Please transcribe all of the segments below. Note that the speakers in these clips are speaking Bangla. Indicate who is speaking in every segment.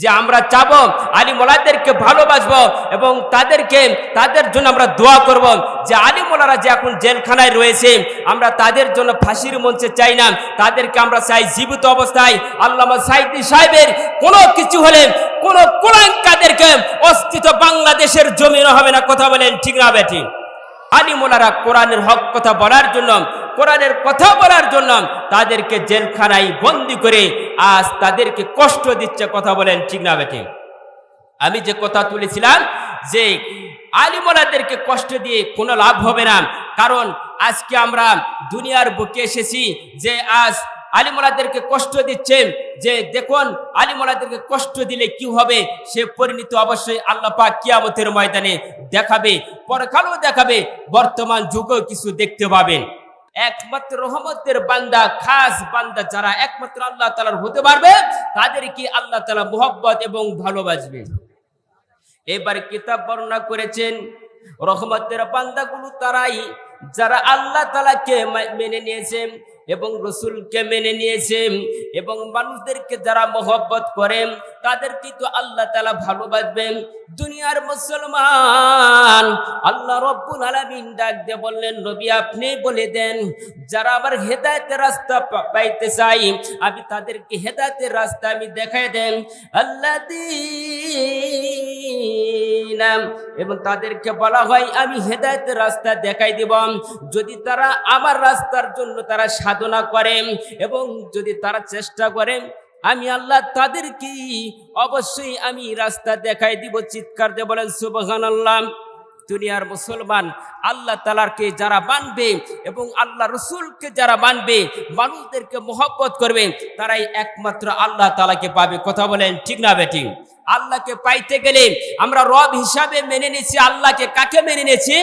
Speaker 1: যে আমরা চাব, আলী মোলাদেরকে ভালোবাসবো এবং তাদেরকে, তাদের জন্য আমরা দোয়া করব। যে আলী মোলারা যে এখন জেলখানায় রয়েছে, আমরা তাদের জন্য ফাঁসির মঞ্চে চাই না। তাদেরকে আমরা চাই জীবিত অবস্থায়। আল্লামা সাইদি সাহেবের কোনো কিছু হলে কোনো কোরআনকাদেরকে অস্তিত্ব বাংলাদেশের জমিন হবে না, কথা বলেন ঠিক না বেঠিক আলিমোলারা কোরআনের হক কথা বলার জন্য কোরআনের কথা বলার জন্য তাদেরকে জেলখানায় বন্দি করে আজ তাদেরকে কষ্ট দিচ্ছে কথা বলেন ঠিক না বেঠে? আমি যে কথা তুলেছিলাম যে আলিমোলাদেরকে কষ্ট দিয়ে কোনো লাভ হবে না, কারণ আজকে আমরা দুনিয়ার বুকে এসেছি যে আজ আলিমোলাদেরকে কষ্ট দিচ্ছে, যে দেখুন আলিমোলাদেরকে কষ্ট দিলে কি হবে, সে পরিণত অবশ্যই আল্লাহ পাক কিয়ামতের ময়দানে দেখাবে, পরকালও দেখাবে, বর্তমান যুগেও কিছু দেখতে পাবেন। একমাত্র রহমতের বান্দা, খাস বান্দা যারা একমাত্র আল্লাহ তালার হতে পারবে, তাদেরকে আল্লাহ তালা মোহব্বত এবং ভালোবাসবে। এবার কিতাব বর্ণনা করেছেন, রহমতের বান্দাগুলো তারাই, যারা আল্লাহ তালাকে মেনে নিয়েছে এবং রসুলকে মেনে নিয়েছে এবং মানুষদেরকে যারা মোহব্বত করেন তাদেরকে তো আল্লাহ তালা ভালোবাসবেন। দুনিয়ার মুসলমান, আল্লাহ রব্বুল আলামিন ডাক দিয়ে বললেন, নবী, আপনি বলে দেন, যারা আমার হেদায়েতের রাস্তা পাইতে চাই, আমি তাদেরকে হেদায়েতের রাস্তা আমি দেখাই দেন। আল্লাহ এবং তাদেরকে বলা হয়, আমি হেদায়েতের রাস্তা দেখাই দিব। যদি তারা আমার রাস্তার জন্য তারা সাধনা করে এবং যদি তারা চেষ্টা করে, আমি আল্লাহ তাদেরকে অবশ্যই আমি রাস্তা দেখাই দিব। চিৎকার দিয়ে বলেন সুবহান আল্লাহ দুনিয়ার মুসলমান আল্লাহ তালারকে যারা মানবে এবং আল্লাহ রসুলকে যারা মানবে, মানুষদেরকে মোহব্বত করবে, তারাই একমাত্র আল্লাহ তালাকে পাবে। কথা বলেন ঠিক না বেটি আল্লাহকে পাইতে গেলে আমরা রব হিসাবে মেনে নিয়েছি, আল্লাহকে কাকে মেনে নিয়েছি?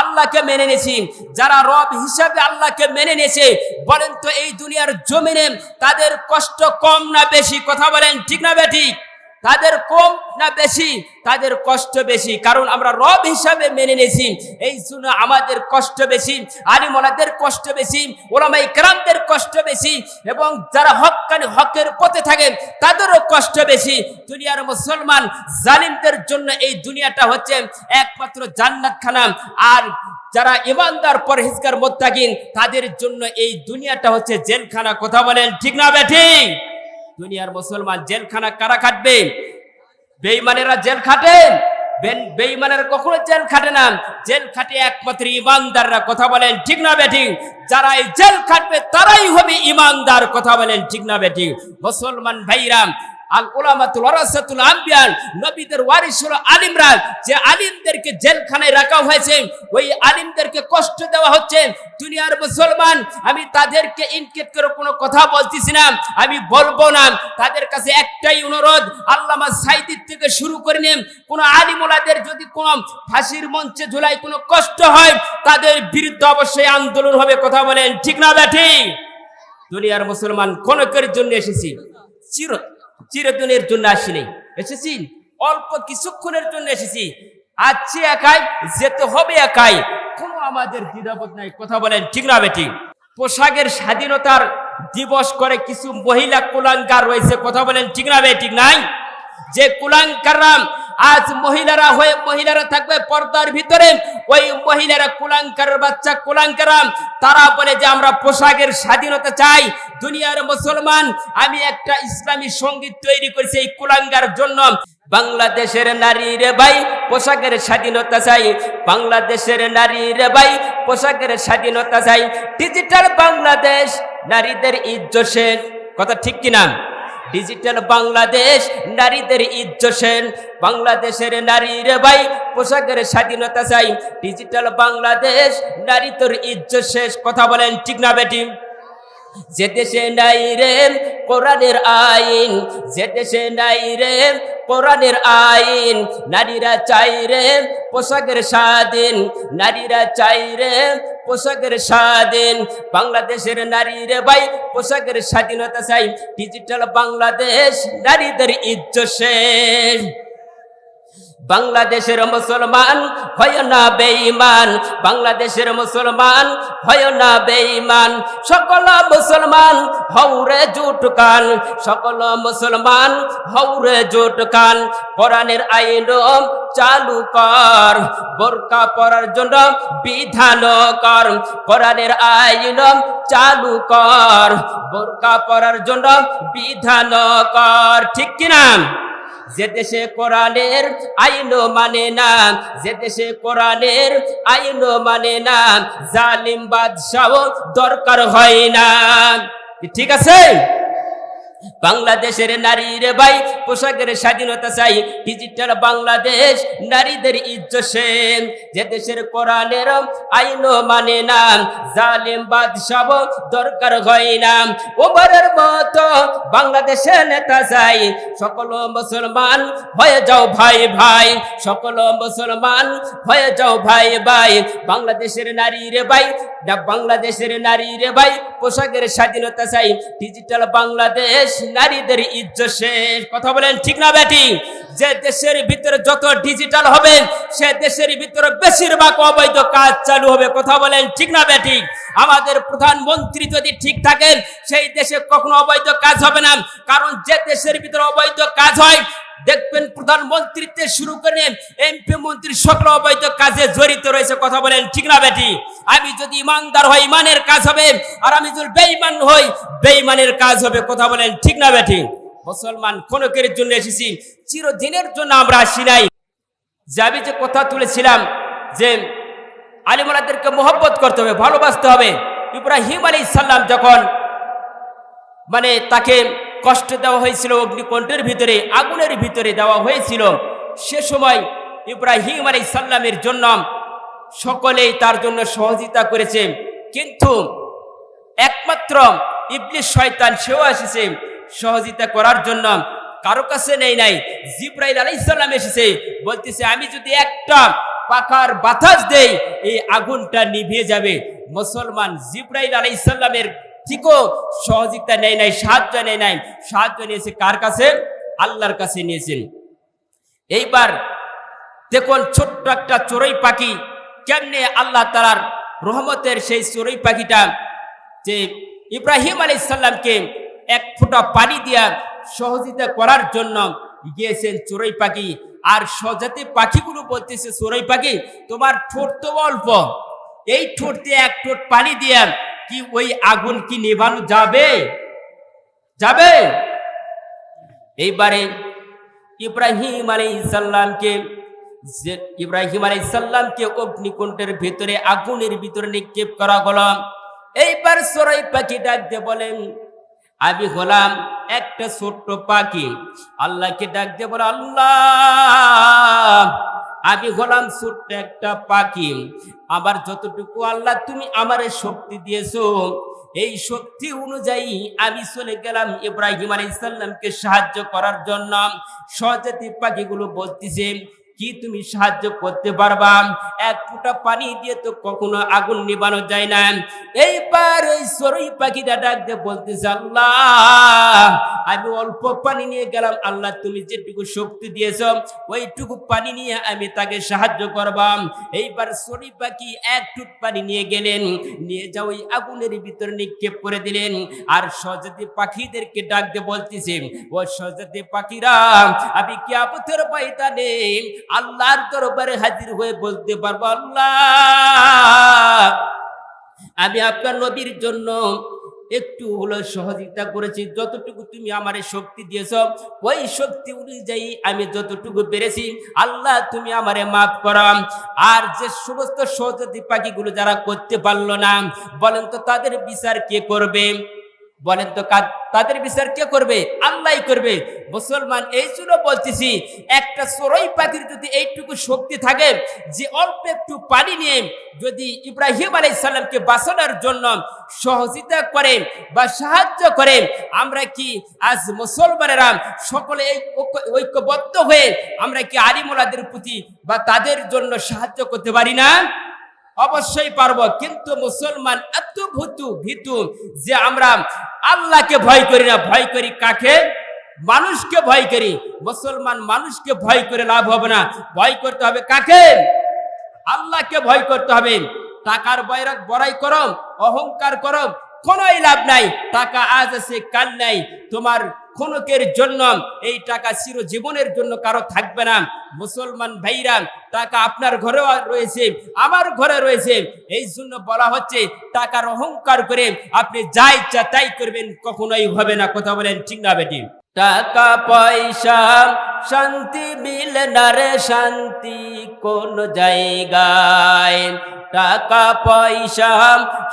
Speaker 1: আল্লাহকে মেনে নিয়েছি। যারা রব হিসাবে আল্লাহকে মেনে নিয়েছে, বলেন তো এই দুনিয়ার জমিনে তাদের কষ্ট কম না বেশি? কথা বলেন, ঠিক না বেঠিক তাদের কম না বেশি, তাদের কষ্ট বেশি। কারণ আমরা রব হিসাবে মেনে নিয়েছি, এই জন্য আমাদের কষ্ট বেশি, আলিমলাদের কষ্ট বেশি ওলামাই ক্রামদের কষ্ট বেশি, এবং যারা হকানি হকের পথে থাকেন, তাদেরও কষ্ট বেশি। দুনিয়ার মুসলমান জালিমদের জন্য এই দুনিয়াটা হচ্ছে একমাত্র জান্নাত খানা আর যারা ইমানদার পরহেজগার মোত্তাকিন, তাদের জন্য এই দুনিয়াটা হচ্ছে জেলখানা। কথা বলেন ঠিক না বেঠিক দুনিয়ার মুসলমান জেলখানা কারা খাটবে? বেইমানেরা জেল খাটেন বেইমানেরা কখনো জেল খাটে না। জেল খাটে একমাত্র ইমানদাররা কথা বলেন ঠিক না বেটিং যারা জেল খাটবে, তারাই হবে ইমানদার কথা বলেন ঠিক না বেটিং মুসলমান ভাইরাম আল উলামাতুল ওয়ারাসাতুল আম্বিয়ান নবীদের ওয়ারিস হলো আলিমরা যে আলিমদেরকে জেলখানায় রাখা হয়েছে, ওই আলিমদেরকে কষ্ট দেওয়া হচ্ছে। দুনিয়ার মুসলমান, আমি তাদেরকে ইনকেট করে কোনো কথা বলতেছি না, আমি বলব না। তাদের কাছে একটাই অনুরোধ, আল্লামা সাইদির থেকে শুরু করে নেন কোনো আলিমুলাদের যদি কোনো ফাঁসির মঞ্চে ঝুলাই কোনো কষ্ট হয়, তাদের বিরুদ্ধে অবশ্যই আন্দোলন হবে, কথা বলেন ঠিক না ব্যাঠি দুনিয়ার মুসলমান ক্ষণকের জন্য এসেছি চির চিরদিনের জন্য আসিনি। এসেছি? অল্প কিছুক্ষণের জন্য এসেছি। আছি একাই, যেতে হবে একাই। কোনো আমাদের দ্বিধাবোধ নাই। কথা বলেন, ঠিক না বেটি? পোশাকের স্বাধীনতার দিবস করে কিছু মহিলা কুলাঙ্কার রয়েছে। কথা বলেন, ঠিক না বেটি নাই? যে কুলাঙ্কাররা আজ মহিলারা হয়ে মহিলারা থাকবে পর্দার ভিতরে, ওই মহিলারা কুলাঙ্কার বাচ্চা কুলাঙ্কারা তারা বলে যে আমরা পোশাকের স্বাধীনতা চাই। দুনিয়ার মুসলমান, আমি একটা ইসলামী সংগীত তৈরি করেছি এই কুলাঙ্গার জন্য। বাংলাদেশের নারী রে ভাই পোশাকের স্বাধীনতা চাই। বাংলাদেশের নারী রে ভাই পোশাকের স্বাধীনতা চাই। ডিজিটাল বাংলাদেশ, নারীদের ইজ্জতের কথা ঠিক কিনা? ডিজিটাল বাংলাদেশ, নারীদের ইজ্জতের বাংলাদেশের নারীর ভাই পোশাকের স্বাধীনতা চাই। ডিজিটাল বাংলাদেশ, নারী তোর ইজ্জত শেষ। কথা বলেন ঠিক না বেটি? যে দেশে নাই রে কোরআনের আইন যে দেশে নাই রে কোরআনের আইন। নারীরা চাই রে পোশাকের স্বাধীন, নারীরা চাই রে পোশাকের স্বাধীন। বাংলাদেশের নারী রে ভাই, পোশাকের স্বাধীনতা চাই। ডিজিটাল বাংলাদেশ, নারীদের ইজ্জত শেষ বাংলাদেশের মুসলমান হয় না বেঈমান, বাংলাদেশের মুসলমান হয় না বেঈমান। সকল মুসলমান হৌরে জুটকান সকল মুসলমান হৌরে জুট কান। কোরআনের আইন চালু কর, বোরকা পরার জন্য বিধান কর। কোরআনের আইন চালু কর, বোরকা পরার জন্য বিধান কর। ঠিক কিনা? যে দেশে কোরআনের আইন মানে না, যে দেশে কোরআনের আইন মানে না, জালিম বাদশাহ দরকার হয় না। ঠিক আছে? বাংলাদেশের নারী রে ভাই, পোশাকের স্বাধীনতা চাই। ডিজিটাল বাংলাদেশ, নারীদের ইজ্জত যে দেশের কোরআনের আইন মানে না, জালিম, বাদশাহ দরকার হয় না। ওমরের মতো বাংলাদেশের নেতা চাই। সকল মুসলমান হয়ে যাও ভাই ভাই, সকল মুসলমান হয়ে যাও ভাই ভাই। বাংলাদেশের নারী রে ভাই বাংলাদেশের নারী রে ভাই, পোশাকের স্বাধীনতা চাই। ডিজিটাল বাংলাদেশ নারীদের ইজ্জত শেষ। কথা বলেন ঠিক না বেটি? যে দেশের ভিতরে যত ডিজিটাল হবে সে দেশের ভিতরে বেশিরভাগ অবৈধ কাজ চালু হবে। কথা বলেন ঠিক না বেটি? আমাদের প্রধানমন্ত্রী যদি ঠিক থাকেন, সেই দেশে কখনো অবৈধ কাজ হবে না। কারণ যে দেশের ভিতরে অবৈধ কাজ হয়, দেখবেন প্রধানমন্ত্রীতে শুরু করে এমপি মন্ত্রী সকল অবৈধ কাজে জড়িত রয়েছে। কথা বলেন ঠিক না বেটি? আমি যদি ইমানদার হই, ইমানের কাজ হবে, আর আমি যদি বেঈমান হই, বেঈমানের কাজ হবে। কথা বলেন ঠিক না বেটি? মুসলমান ক্ষণকের জন্য এসেছি। চিরদিনের জন্য আমরা আসি নাই। যে আমি যে কথা তুলেছিলাম যে আলিমালাদেরকে মোহব্বত করতে হবে, ভালোবাসতে হবে। ইব্রাহিম আলী সাল্লাম যখন মানে তাকে কষ্ট দেওয়া হয়েছিল, অগ্নিকণ্ঠের ভিতরে, আগুনের ভিতরে দেওয়া হয়েছিল, সে সময় ইব্রাহিম আলী সাল্লামের জন্য সকলেই তার জন্য সহযোগিতা করেছে। কিন্তু একমাত্র ইবলিশ শয়তান সেও এসেছে। সহযোগিতা করার জন্য কারও কাছে নেই নাই। জিব্রাইল আলাই সাল্লাম এসেছে, বলতেছে, আমি যদি একটা পাখার বাতাস দেই, এই আগুনটা নিভিয়ে যাবে। মুসলমান জিব্রাইল আলাই সাল্লামের ঠিকও সহযোগিতা নেয় নাই, সাহায্য নেয় নাই। সাহায্য নিয়েছে কার কাছে? আল্লাহর কাছে নিয়েছেন। এইবার দেখুন, ছোট্ট একটা চড়ুই পাখি, কেমনে আল্লাহ তালার রহমতের সেই চড়ুই পাখিটা যে ইব্রাহিম আলী সাল্লামকে এক ফোঁটা পানি দিয়া সহযোগিতা করার জন্য গিয়েছেন চড়ুই পাখি। আর স্বজাতি পাখিগুলো বলতেছে চড়ুই পাখি, তোমার ঠোঁট তো অল্প। এই ঠোঁট দিয়ে এক ঠোঁট পানি দিয়া কি ওই আগুন কি নেভানো যাবে? যাবে? এইবারে ইব্রাহিম আলী সাল্লামকে যে ইব্রাহিম আলী সাল্লামকে অগ্নিকুণ্ডের ভিতরে, আগুনের ভিতরে নিক্ষেপ করা হলো। এইবার সরাই পাখি বলেন আমি হলাম একটা ছোট্ট পাখি। আল্লাহকে ডাক দিয়ে বলে, আল্লাহ, আমি হলাম ছোট্ট একটা পাখি। আবার যতটুকু আল্লাহ তুমি আমারে শক্তি দিয়েছ, এই শক্তি অনুযায়ী আমি চলে গেলাম ইব্রাহিম আলী ইসাল্লামকে সাহায্য করার জন্য। স্বজাতি পাখিগুলো বলতেছে কি তুমি সাহায্য করতে পারবা? এক ফুটা পানি দিয়ে তো কখনো আগুন নিবানো যায় না। এইবার এই সরই পাখিটা ডাক দিয়ে বলতেছে, আল্লাহ, আমি অল্প পানি নিয়ে গেলাম। আল্লাহ, তুমি যেটুকু শক্তি দিয়েছ, ওইটুকু পানি নিয়ে আমি তাকে সাহায্য করবাম এইবার সরি পাখি এক টুক পানি নিয়ে গেলেন, নিয়ে যা ওই আগুনের ভিতরে নিক্ষেপ করে দিলেন। আর সজাতি পাখিদেরকে ডাক দিয়ে বলতেছে, ও সজাতি পাখিরা, আমি কি আপথের পাইতা নেই আল্লাহর দরবারে হাজির হয়ে বলতে পারব, আল্লাহ, আমি আপনার নবীর জন্য একটু হলো সহযোগিতা করেছি। যতটুকু তুমি আমারে শক্তি দিয়েছ, ওই শক্তি অনুযায়ী আমি যতটুকু পেরেছি, আল্লাহ তুমি আমারে মাফ করাম আর যে সমস্ত সহযোগী পাখিগুলো যারা করতে পারল না, বলেন তো তাদের বিচার কে করবে? বলেন তো তাদের বিচার কে করবে? আল্লাহ করবে। মুসলমান, এই জন্য বলতেছি, একটা চড়ই পাখির যদি এইটুকু শক্তি থাকে, যে অল্প একটু পানি নিয়ে যদি ইব্রাহিম আলাই সাল্লামকে বাঁচানোর জন্য সহযোগিতা করে বা সাহায্য করে, আমরা কি আজ মুসলমানেরা সকলে এই ঐক্য- ঐক্যবদ্ধ হয়ে আমরা কি আলিমুলাদের প্রতি বা তাদের জন্য সাহায্য করতে পারি না? অবশ্যই পারব। কিন্তু মুসলমান এত ভুতু ভীতু যে আমরা আল্লাহকে ভয় করি না, ভয় করি কাকে? মানুষকে ভয় করি। মুসলমান মানুষকে ভয় করে লাভ হবে না। ভয় করতে হবে কাকে? আল্লাহকে ভয় করতে হবে। টাকার বয়রাক বড়াই করো, অহংকার করো কোনোই লাভ নাই। টাকা আজ আছে, কাল নাই। তোমার ক্ষণকের জন্য এই টাকা চির জীবনের জন্য কারও থাকবে না। মুসলমান ভাইরা, টাকা আপনার ঘরেও রয়েছে, আমার ঘরে রয়েছে। এই জন্য বলা হচ্ছে, টাকার অহংকার করে আপনি যা ইচ্ছা তাই করবেন, কখনোই হবে না। কথা বলেন ঠিক না, বেটি? টাকা, পয়সা, শান্তি, মিলে না রে শান্তি কোন জায়গায়? টাকা, পয়সা,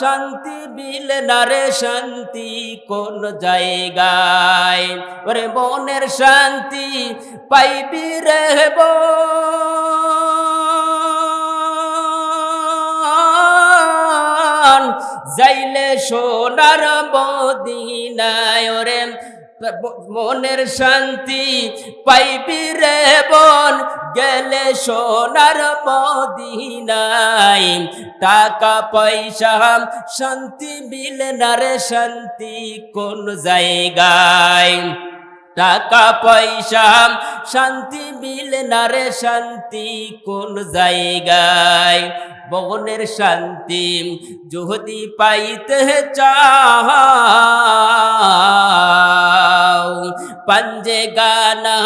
Speaker 1: শান্তি মিলে না রে শান্তি কোন জায়গায় ওরে মনের শান্তি পাইবি রে। যাইলে সোনার মদিনায় ওরে মনের শান্তি পাইবি রে বন গেলে সোনার মদিনায়। টাকা, পয়সা, শান্তি, মিলে না রে শান্তি কোন জায়গায়? টাকা, পয়সা, শান্তি, মিলে না রে শান্তি কোন জায়গায়? বগনের শান্তি যদি পাইতে চাও পাঞ্জে গানা,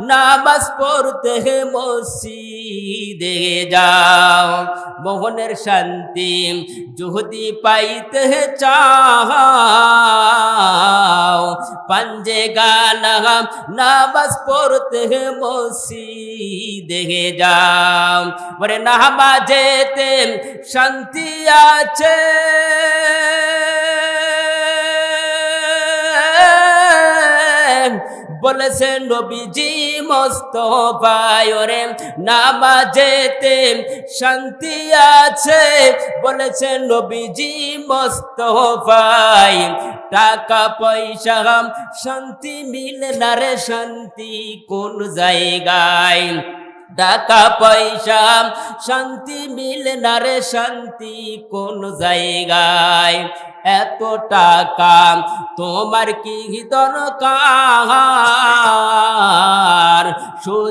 Speaker 1: নামাজ পড়তে মসজিদে যাও। মোহনের শান্তি যদি পাইতে চাও। পাঞ্জে গানা, নামাজ পড়তে মসজিদে যাও। বলে, নামাজেতে শান্তি আছে। বলেছে নবীজি মোস্তফায় রে নামাজেতে শান্তি আছে। বলেছে নবীজি মোস্তফায় টাকা পয়সা শান্তি মিলে না রে শান্তি কোন জায়গায়? টাকা পয়সা শান্তি মিলে না রে শান্তি কোন জায়গায়? এত টাকা তোমার কি দরকার?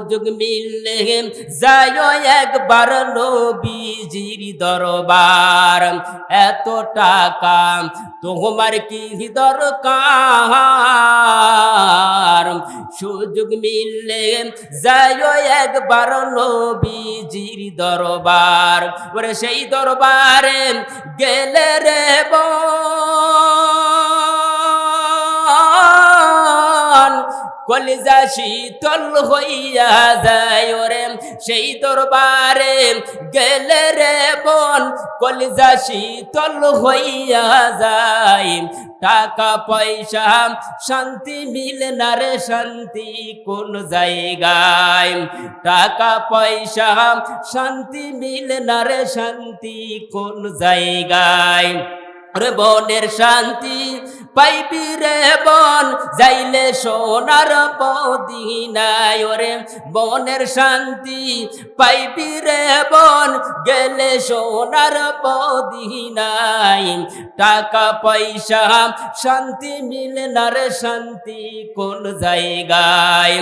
Speaker 1: সুযোগ মিললে যায় একবার নবীজির দরবার। এত টাকা তোমার কি দরকার? সুযোগ মিললে যায় একবার নবীজির দরবার। ওরে সেই দরবারে গেলে রে কলিজা শীতল হইয়া যায় ওরে, সেই দরবারে গেলে রে বন কলিজা শীতল হইয়া যায়। টাকা, পয়সা, শান্তি মিলে না রে শান্তি কোন জায়গায়। টাকা, পয়সা, শান্তি মিলে না রে শান্তি কোন জায়গায়। রে বনের শান্তি পাইবি রে বন যাইলে সোনার পদিনায় ওরে বনের শান্তি। পাইবি রে বন গেলে সোনার পদিনায় টাকা, পয়সা, শান্তি মিলে না রে শান্তি কোন জায়গায়?